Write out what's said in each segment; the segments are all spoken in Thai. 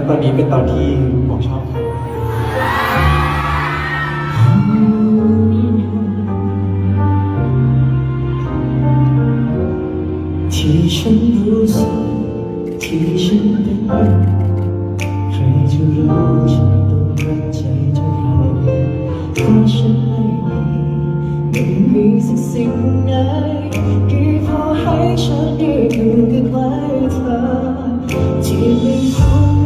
และตอนนี้เป็นตอนที่ผมชอบครับที่ฉันรู้สึกที่ฉันเป็นใครจะรู้ฉันต้องรักใจเท่าไรเพาฉันไม่มีไม่มีสักสิ่งไหนที่พอให้ฉันได้อยู่ใกล้เธอที่ไม่พอ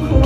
to.